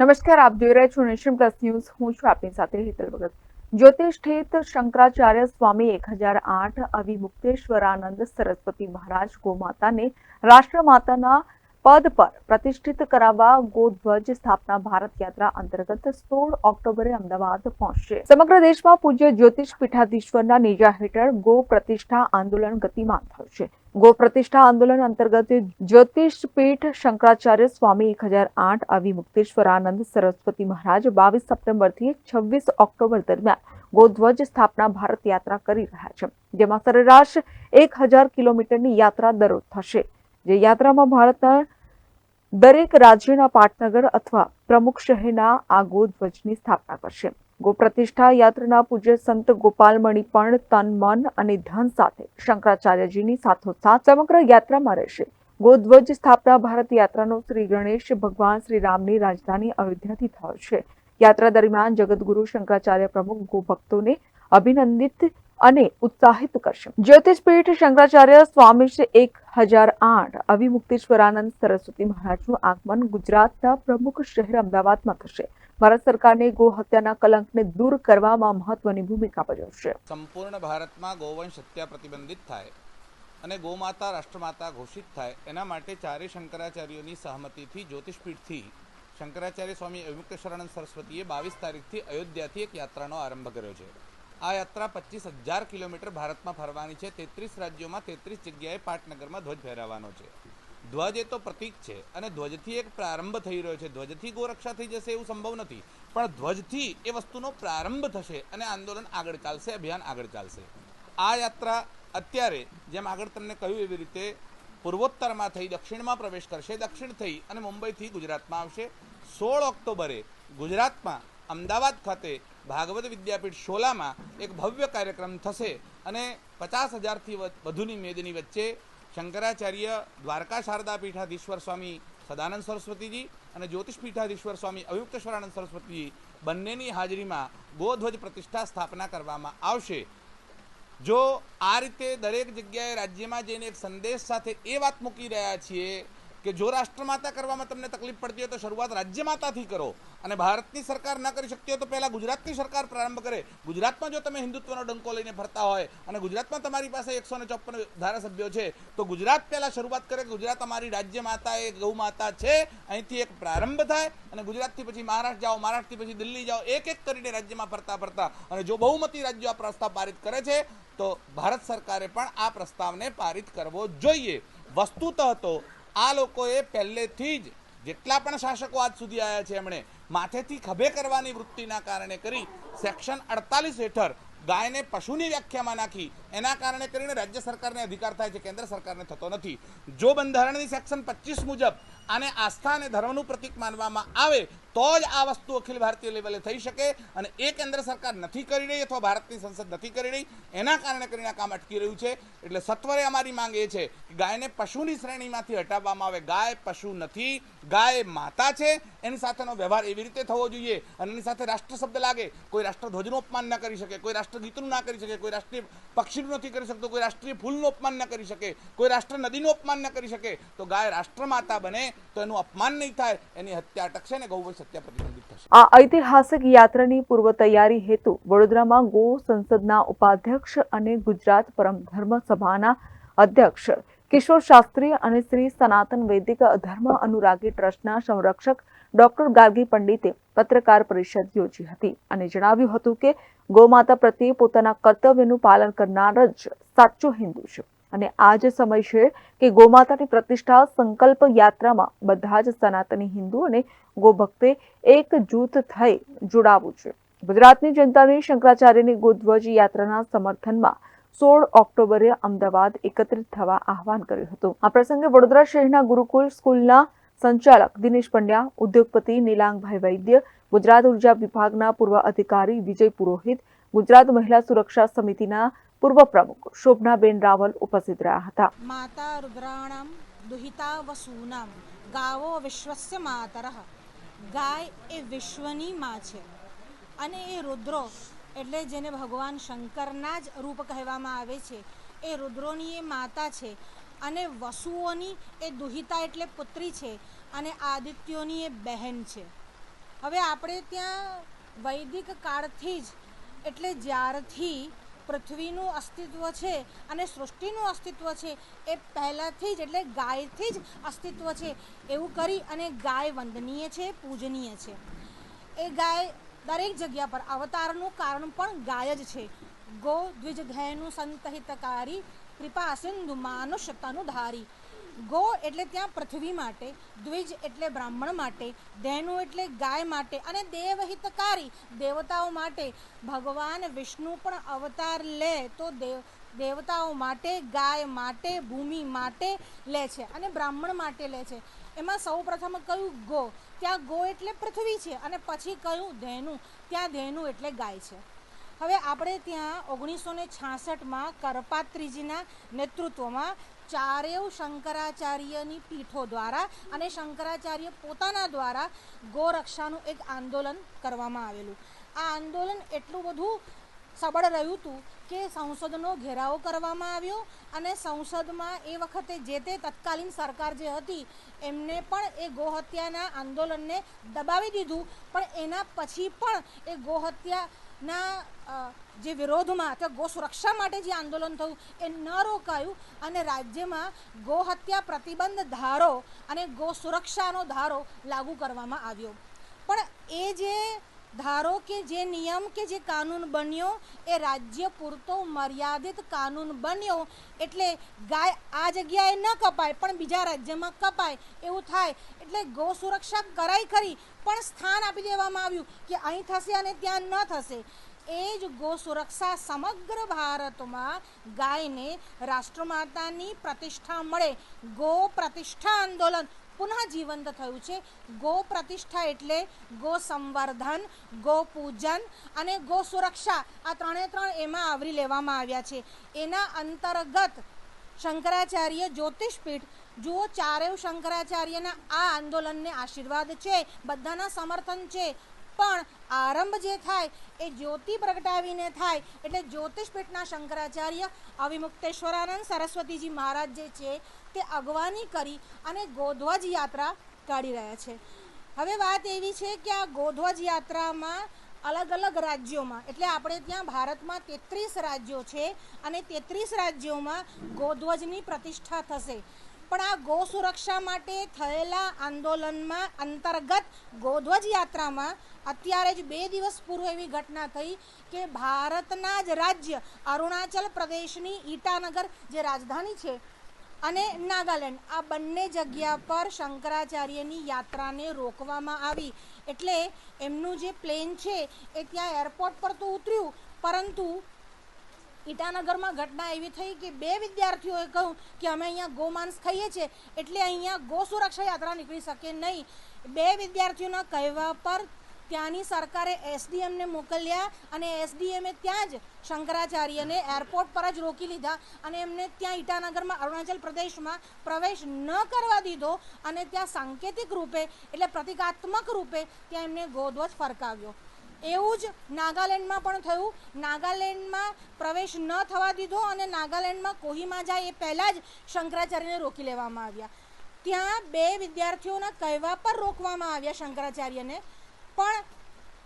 નમસ્કાર, આપ જોઈ રહ્યા છો નેશન પ્લસ ન્યૂઝ. હું છું આપની સાથે હેતલ ભગત. જ્યોતિષઠિત શંકરાચાર્ય સ્વામી એક હજાર આઠ અવિમુક્તેશ્વરાનંદ સરસ્વતી મહારાજ ગોમાતાને રાષ્ટ્રમાતાના પદ પર પ્રતિષ્ઠિત કરાવવા ગોધ્વજ સ્થાપના ભારત યાત્રા અંતર્ગત સોળ ઓક્ટોબરે અમદાવાદ પહોંચશે. સમગ્ર દેશમાં પૂજ્ય જ્યોતિષ પીઠાધીશ્વરના નેજા હેઠળ ગો પ્રતિષ્ઠા આંદોલન ગતિમાન છે ગો પ્રતિષ્ઠા આંદોલન અંતર્ગત જ્યોતિષ પીઠ શંકરાચાર્ય સ્વામી એક હજાર આઠ આવી મુક્તેશ્વરાનંદ સરસ્વતી મહારાજ બાવીસ સપ્ટેમ્બરથી છવ્વીસ ઓક્ટોબર દરમિયાન ગોધ્વજ સ્થાપના ભારત યાત્રા કરી રહ્યા છે, જેમાં સરેરાશ એક હજાર કિલોમીટરની યાત્રા દરરોજ થશે. જે યાત્રામાં ભારતના દરેક રાજ્યના પાટનગર અથવા પ્રમુખ શહેરના આ ગોધ્વજની સ્થાપના કરશે. ગો પ્રતિષ્ઠા યાત્રાના પૂજ્ય સંત ગોપાલમણી પણ તન, મન અને ધન સાથે શંકરાચાર્યજીની સાથોસાથ સમગ્ર યાત્રામાં રહેશે. ગોધ્વજ સ્થાપના ભારત યાત્રાનો શ્રી ગણેશ, ભગવાન શ્રી રામની રાજધાની અયોધ્યાથી થયો છે. યાત્રા દરમિયાન જગતગુરુ શંકરાચાર્ય પ્રમુખ ગોભક્તોને અભિનંદિત અને ઉત્સાહિત કરશે. જ્યોતિષપીઠ શંકરાચાર્ય સ્વામી શ્રી એક હજાર આઠ અવિમુક્તેશ્વરાનંદ સરસ્વતી મહારાજનું આગમન ગુજરાતના પ્રમુખ શહેર અમદાવાદમાં થશે. ભારત સરકારને ગો હત્યાના કલંકને દૂર કરવામાં મહત્વની ભૂમિકા ભજવશે. સંપૂર્ણ ભારતમાં ગોવંશ હત્યા પ્રતિબંધિત થાય અને ગોમાતા રાષ્ટ્રમાતા ઘોષિત થાય, એના માટે ચારે શંકરાચાર્યોની સહમતિથી જ્યોતિષપીઠથી શંકરાચાર્ય સ્વામી અવિમુક્તેશ્વરાનંદ સરસ્વતીએ બાવીસ તારીખથી અયોધ્યાથી એક યાત્રાનો આરંભ કર્યો છે. આ યાત્રા પચીસ હજાર કિલોમીટર ભારતમાં ફરવાની છે. તેત્રીસ રાજ્યોમાં તેત્રીસ જગ્યાએ પાટનગરમાં ધ્વજ ફેરવવાનો છે. ધ્વજ એ તો પ્રતીક છે અને ધ્વજથી એક પ્રારંભ થઈ રહ્યો છે. ધ્વજથી ગોરક્ષા થઈ જશે એવું સંભવ નથી. પણ ધ્વજથી એ વસ્તુનો પ્રારંભ થશે અને આંદોલન આગળ ચાલશે, અભિયાન આગળ ચાલશે. આ યાત્રા અત્યારે જેમ આગળ તમને કહ્યું એવી રીતે પૂર્વોત્તરમાં થઈ, દક્ષિણમાં પ્રવેશ કરશે. દક્ષિણ થઈ અને મુંબઈથી ગુજરાતમાં આવશે. સોળ ઓક્ટોબરે ગુજરાતમાં અમદાવાદ ખાતે ભાગવત વિદ્યાપીઠ શોલામાં એક ભવ્ય કાર્યક્રમ થશે અને પચાસ હજારથી વધુની મેદની વચ્ચે શંકરાચાર્ય દ્વારકા શારદા પીઠાધીશ્વર સ્વામી સદાનંદ સરસ્વતીજી અને જ્યોતિષ પીઠાધીશ્વર સ્વામી અયુક્તેશ્વરાનંદ સરસ્વતીજી બંનેની હાજરીમાં ગોધ્વજ પ્રતિષ્ઠા સ્થાપના કરવામાં આવશે. જો આ રીતે દરેક જગ્યાએ રાજ્યમાં જઈને એક સંદેશ સાથે એ વાત મૂકી રહ્યા છીએ કે જો રાષ્ટ્રમાતા કરવામાં તમને તકલીફ પડતી હોય તો શરૂઆત રાજ્યમાતાથી કરો. અને ભારતની સરકાર ન કરી શકતી હોય તો પહેલાં ગુજરાતની સરકાર પ્રારંભ કરે. ગુજરાતમાં જો તમે હિન્દુત્વનો ડંકો લઈને ફરતા હોય અને ગુજરાતમાં તમારી પાસે એકસો ને ચોપન ધારાસભ્યો છે, તો ગુજરાત પહેલાં શરૂઆત કરે કે ગુજરાત અમારી રાજ્ય માતા એ ગૌ માતા છે. અહીંથી એક પ્રારંભ થાય અને ગુજરાતથી પછી મહારાષ્ટ્ર જાઓ, મહારાષ્ટ્રથી પછી દિલ્હી જાઓ, એક એક કરીને રાજ્યમાં ફરતા ફરતા. અને જો બહુમતી રાજ્યો આ પ્રસ્તાવ પારિત કરે છે, તો ભારત સરકારે પણ આ પ્રસ્તાવને પારિત કરવો જોઈએ. વસ્તુતઃ તો આ લોકોએ પહેલેથી જ જેટલા પણ શાસકો આજ સુધી આવ્યા છે એમણે માથેથી ખભે કરવાની વૃત્તિના કારણે કરી સેક્શન અડતાલીસ હેઠળ ગાયને પશુની વ્યાખ્યામાં નાખી એના કારણે કરીને રાજ્ય સરકારને અધિકાર થાય છે, કેન્દ્ર સરકારને થતો નથી. જો બંધારણની સેક્શન પચીસ મુજબ આને આસ્થા અને ધર્મનું પ્રતીક માનવામાં આવે, તો જ આ વસ્તુ અખિલ ભારતીય લેવલે થઈ શકે અને એ કેન્દ્ર સરકાર નથી કરી રહી અથવા ભારતની સંસદ નથી કરી રહી, એના કારણે કરીને આ કામ અટકી રહ્યું છે. એટલે સત્વરે અમારી માંગ એ છે કે ગાયને પશુની શ્રેણીમાંથી હટાવવામાં આવે. ગાય પશુ નથી, ગાય માતા છે. એની સાથેનો વ્યવહાર એવી રીતે થવો જોઈએ અને એની સાથે રાષ્ટ્ર શબ્દ લાગે. કોઈ રાષ્ટ્રધ્વજનું અપમાન ના કરી શકે, કોઈ રાષ્ટ્રગીતનું ના કરી શકે, કોઈ રાષ્ટ્રીય પક્ષીનું નથી કરી શકતો, કોઈ રાષ્ટ્રીય ફૂલનું અપમાન ના કરી શકે, કોઈ રાષ્ટ્ર નદીનું અપમાન ના કરી શકે, તો ગાય રાષ્ટ્રમાતા બને, તો એનું અપમાન નહીં થાય, એની હત્યા અટકશે ને ગૌવંશ હત્યા પ્રતિબંધિત થશે. આ ઐતિહાસિક યાત્રાની પૂર્વ તૈયારી હેતુ વડોદરામાં ગો સંસદના ઉપાધ્યક્ષ અને ગુજરાત પરમ ધર્મ સભાના અધ્યક્ષ, કિશોર શાસ્ત્રી અને શ્રી સનાતન વૈદિક ધર્મ અનુરાગી ટ્રસ્ટના સંરક્ષક ડોક્ટર ગાર્ગી પંડિતે પત્રકાર પરિષદ યોજી હતી અને જણાવ્યું હતું કે ગોમાતા પ્રત્યે પોતાના કર્તવ્યનું પાલન કરનાર જ સાચો હિન્દુ છે. અને આ જ સમય છે કે ગોમાતાની પ્રતિષ્ઠા સંકલ્પ યાત્રામાં બધા જ સનાતની હિન્દુ અને ગોભક્તે એક જૂથ થઈ જોડાવું છે. ગુજરાતની જનતાની શંકરાચાર્યની ગોધ્વજ યાત્રાના સમર્થનમાં સોળ ઓક્ટોબરે અમદાવાદ એકત્રિત થવા આહવાન કર્યું હતું. આ પ્રસંગે વડોદરા શહેરના ગુરુકુલ સ્કૂલના સંચાલક દિનેશ પંડ્યા, ઉદ્યોગપતિ નીલાંગભાઈ વૈદ્ય, ગુજરાત ઊર્જા વિભાગના પૂર્વ અધિકારી વિજય પુરોહિત, ગુજરાત મહિલા સુરક્ષા સમિતિના પૂર્વ પ્રમુખ શોભનાબેન રાવલ ઉપસ્થિત રહ્યા હતા. માતા રુદ્રાણામ દુહિતા વસૂનામ, ગાવો વિશ્વસ્ય માતર. ગાય એ વિશ્વની માં છે અને એ રુદ્રો, એટલે જેને ભગવાન શંકરના જ રૂપ કહેવામાં આવે છે, એ રુદ્રોની એ માતા છે. અને વસુઓની એ દુહિતા એટલે પુત્રી છે અને આદિત્યોની એ બહેન છે. હવે આપણે ત્યાં વૈદિક કાળથી જ એટલે જ્યારથી પૃથ્વીનું અસ્તિત્વ છે અને સૃષ્ટિનું અસ્તિત્વ છે એ પહેલાંથી જ એટલે ગાયથી જ અસ્તિત્વ છે એવું કરી અને ગાય વંદનીય છે, પૂજનીય છે. એ ગાય દરેક જગ્યા પર અવતારનું કારણ પણ ગાય જ છે. ગો દ્વિજ ઘયનું સંતહિતકારી કૃપા સિંધુ સત્તાનું ધારી ગો એટલે ત્યાં પૃથ્વી માટે, દ્વિજ એટલે બ્રાહ્મણ માટે, ધેનુ એટલે ગાય માટે અને દેવહિતકારી, દેવતાઓ માટે. ભગવાન વિષ્ણુ પણ અવતાર લે તો દેવ, દેવતાઓ માટે, ગાય માટે, ભૂમિ માટે લે છે અને બ્રાહ્મણ માટે લે છે. એમાં સૌ પ્રથમ કયું ગો? ત્યાં ગો એટલે પૃથ્વી છે અને પછી કયું ધેનુ? ત્યાં ધેનુ એટલે ગાય છે. હવે આપણે ત્યાં ઓગણીસો ને છાસઠમાં કરપાત્રીજીના નેતૃત્વમાં ચારેવ શંકરાચાર્યની પીઠો દ્વારા અને શંકરાચાર્ય પોતાના દ્વારા ગોરક્ષાનું એક આંદોલન કરવામાં આવેલું. આ આંદોલન એટલું બધું સબળ રહ્યું હતું કે સંસદનો ઘેરાવો કરવામાં આવ્યો અને સંસદમાં એ વખતે જે તે તત્કાલીન સરકાર જે હતી, એમને પણ એ ગોહત્યાના આંદોલનને દબાવી દીધું. પણ એના પછી પણ એ ગોહત્યાના અ, જે વિરોધમાં અથવા ગો સુરક્ષા માટે જે આંદોલન થયું એ ન રોકાયું અને રાજ્યમાં ગોહત્યા પ્રતિબંધ ધારો અને ગો સુરક્ષાનો ધારો લાગુ કરવામાં આવ્યો. પણ એ જે ધારો કે જે નિયમ કે જે કાનૂન બન્યો, એ રાજ્ય પૂરતો મર્યાદિત કાનૂન બન્યો, એટલે ગાય આ જગ્યાએ ન કપાય, પણ બીજા રાજ્યમાં કપાય, એવું થાય. એટલે ગો સુરક્ષા કરાઈ ખરી, પણ સ્થાન આપી દેવામાં આવ્યું કે અહીં થશે અને ત્યાં ન થશે. એ જ ગો સુરક્ષા સમગ્ર ભારતમાં ગાયને રાષ્ટ્રમાતાની પ્રતિષ્ઠા મળે. ગો પ્રતિષ્ઠા આંદોલન. પુનઃ જીવંત થયું છે. ગો પ્રતિષ્ઠા એટલે ગો સંવર્ધન, ગો પૂજન અને ગો સુરક્ષા આ ત્રણે ત્રણ એમાં આવરી લેવામાં આવ્યા છે. એના અંતર્ગત શંકરાચાર્ય જ્યોતિષપીઠ, જુઓ ચારેવ શંકરાચાર્યના આ આંદોલનને આશીર્વાદ છે, બધાના સમર્થન છે. પણ આરંભ જે થાય એ જ્યોતિ પ્રગટાવીને થાય એટલે જ્યોતિષપીઠના શંકરાચાર્ય અવિમુક્તેશ્વરાનંદ સરસ્વતીજી મહારાજ જે છે તે અગવાની કરી અને ગોધ્વજ યાત્રા કાઢી રહ્યા છે. હવે વાત એવી છે કે આ ગોધ્વજ યાત્રામાં અલગ અલગ રાજ્યોમાં, એટલે આપણે ત્યાં ભારતમાં તેત્રીસ રાજ્યો છે અને તેત્રીસ રાજ્યોમાં ગોધ્વજની પ્રતિષ્ઠા થશે. પણ આ ગૌ સુરક્ષા માટે થયેલા આંદોલનમાં અંતર્ગત ગોધ્વજ યાત્રામાં અત્યારે જ બે દિવસ પૂર્વે એવી ઘટના થઈ કે ભારતના જ રાજ્ય અરુણાચલ પ્રદેશની ઈટાનગર જે રાજધાની છે અને નાગાલેન્ડ, આ બંને જગ્યા પર શંકરાચાર્યની યાત્રાને રોકવામાં આવી. એટલે એમનું જે પ્લેન છે એ ત્યાં એરપોર્ટ પર તો ઉતર્યું, પરંતુ ઈટાનગરમાં ઘટના એવી થઈ કે બે વિદ્યાર્થીઓએ કહ્યું કે અમે અહીંયા ગોમાંસ ખાઈએ છીએ, એટલે અહીંયા ગો સુરક્ષા યાત્રા નીકળી શકે નહીં. બે વિદ્યાર્થીઓના કહેવા પર ત્યાંની સરકારે એસડીએમને મોકલ્યા અને એસડીએમે ત્યાં જ શંકરાચાર્યને એરપોર્ટ પર જ રોકી લીધા અને એમને ત્યાં ઈટાનગરમાં અરુણાચલ પ્રદેશમાં પ્રવેશ ન કરવા દીધો અને ત્યાં સાંકેતિક રૂપે એટલે પ્રતિકાત્મક રૂપે ત્યાં એમને ગોધ્વજ ફરકાવ્યો. એવું જ નાગાલેન્ડમાં પણ થયું. નાગાલેન્ડમાં પ્રવેશ ન થવા દીધો અને નાગાલેન્ડમાં કોહિમા જાય એ પહેલાં જ શંકરાચાર્યને રોકી લેવામાં આવ્યા. ત્યાં બે વિદ્યાર્થીઓના કહેવા પર રોકવામાં આવ્યા શંકરાચાર્યને. પણ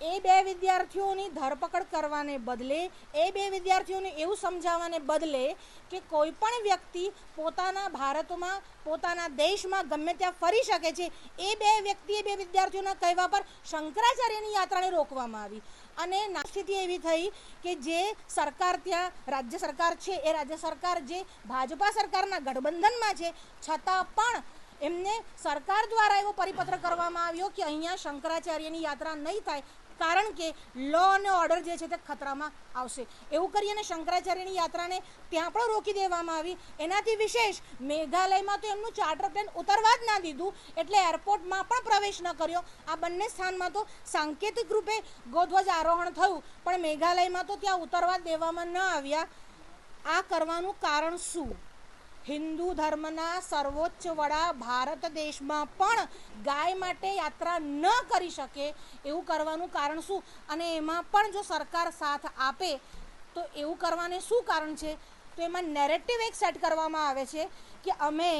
એ બે વિદ્યાર્થીઓની ધરપકડ કરવાને બદલે, એ બે વિદ્યાર્થીઓને એવું સમજાવવાને બદલે કે કોઈ પણ વ્યક્તિ પોતાના ભારતમાં, પોતાના દેશમાં ગમે ત્યાં ફરી શકે છે, એ બે વ્યક્તિએ બે વિદ્યાર્થીઓના કહેવા પર શંકરાચાર્યની યાત્રાને રોકવામાં આવી. અને સ્થિતિ એવી થઈ કે જે સરકાર ત્યાં, રાજ્ય સરકાર છે, એ રાજ્ય સરકાર જે ભાજપા સરકારના ગઠબંધનમાં છે, છતાં પણ એમને સરકાર દ્વારા એવો પરિપત્ર કરવામાં આવ્યો કે અહીંયા શંકરાચાર્યની યાત્રા નહીં થાય, કારણ કે લો અને ઓર્ડર જે છે તે ખતરામાં આવશે. એવું કરી અને શંકરાચાર્યની યાત્રાને ત્યાં પણ રોકી દેવામાં આવી. એનાથી વિશેષ મેઘાલયમાં તો એમનું ચાર્ટર પ્લેન ઉતરવા જ ના દીધું, એટલે એરપોર્ટમાં પણ પ્રવેશ ન કર્યો. આ બંને સ્થાનમાં તો સાંકેતિક રૂપે ગોધ્વજ આરોહણ થયું, પણ મેઘાલયમાં તો ત્યાં ઉતરવા દેવામાં ન આવ્યા. આ કરવાનું કારણ શું? હિન્દુ ધર્મના સર્વોચ્ચ વડા ભારત દેશમાં પણ ગાય માટે યાત્રા ન કરી શકે એવું કરવાનું કારણ શું? અને એમાં પણ જો સરકાર સાથ આપે, તો એવું કરવાને શું કારણ છે? તો એમાં નેરેટિવ એક સેટ કરવામાં આવે છે કે અમે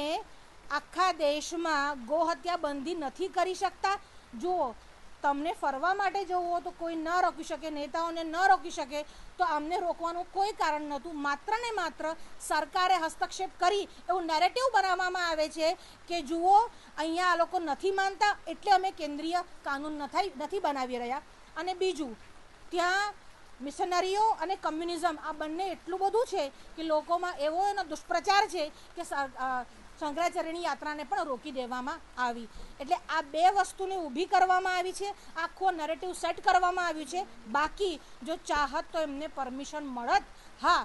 આખા દેશમાં ગોહત્યા બંધી નથી કરી શકતા. જુઓ તમને ફરવા માટે જવું હોય તો કોઈ ન રોકી શકે, નેતાઓને ન રોકી શકે, તો અમને રોકવાનું કોઈ કારણ નહોતું. માત્ર ને માત્ર સરકારે હસ્તક્ષેપ કરી એવું નેરેટિવ બનાવવામાં આવે છે કે જુઓ, અહીંયા આ લોકો નથી માનતા, એટલે અમે કેન્દ્રીય કાનૂન નથી નથી બનાવી રહ્યા. અને બીજું, ત્યાં મિશનરીઓ અને કમ્યુનિઝમ આ બંને એટલું બધું છે કે લોકોમાં એવો એનો દુષ્પ્રચાર છે કે શંકરાચાર્યની યાત્રાને પણ રોકી દેવામાં આવી. એટલે આ બે વસ્તુને ઊભી કરવામાં આવી છે, આખો નરેટિવ સેટ કરવામાં આવ્યું છે. બાકી જો ચાહત તો એમને પરમિશન મળત. હા,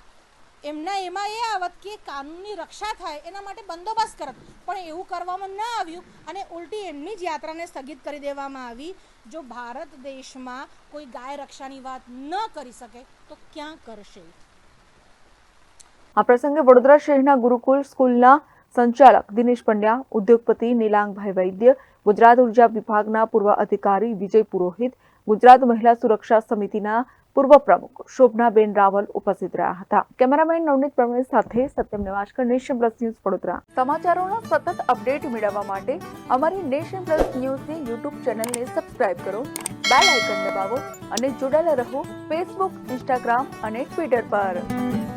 એમના એમાં એ આવત કે કાનૂનની રક્ષા થાય, એના માટે બંદોબસ્ત કરત. પણ એવું કરવામાં ન આવ્યું અને ઉલટી એમની જ યાત્રાને સ્થગિત કરી દેવામાં આવી. જો ભારત દેશમાં કોઈ ગાય રક્ષાની વાત ન કરી શકે, તો ક્યાં કરશે? આ પ્રસંગે વડોદરા શહેરના ગુરુકુલ સ્કૂલના સંચાલક દિનેશ પંડ્યા, ઉદ્યોગપતિ નીલાંગભાઈ વૈદ્ય, ગુજરાત ઊર્જા વિભાગના પૂર્વ અધિકારી વિજય પુરોહિત, ગુજરાત મહિલા સુરક્ષા સમિતિના પૂર્વ પ્રમુખ શોભનાબેન રાવલ ઉપસ્થિત રહ્યા હતા. કેમેરામેન નવનીત પ્રવીણ સાથે સત્યમ નેવાશકર, નેશન પ્લસ ન્યૂઝ વડોદરા. સમાચારોના સતત અપડેટ મેળવવા માટે અમારી નેશન પ્લસ ન્યૂઝની યુટ્યુબ ચેનલને સબસ્ક્રાઇબ કરો, બેલ આઇકન દબાવો અને જોડાયેલા રહો ફેસબુક, ઇન્સ્ટાગ્રામ અને ટ્વિટર પર.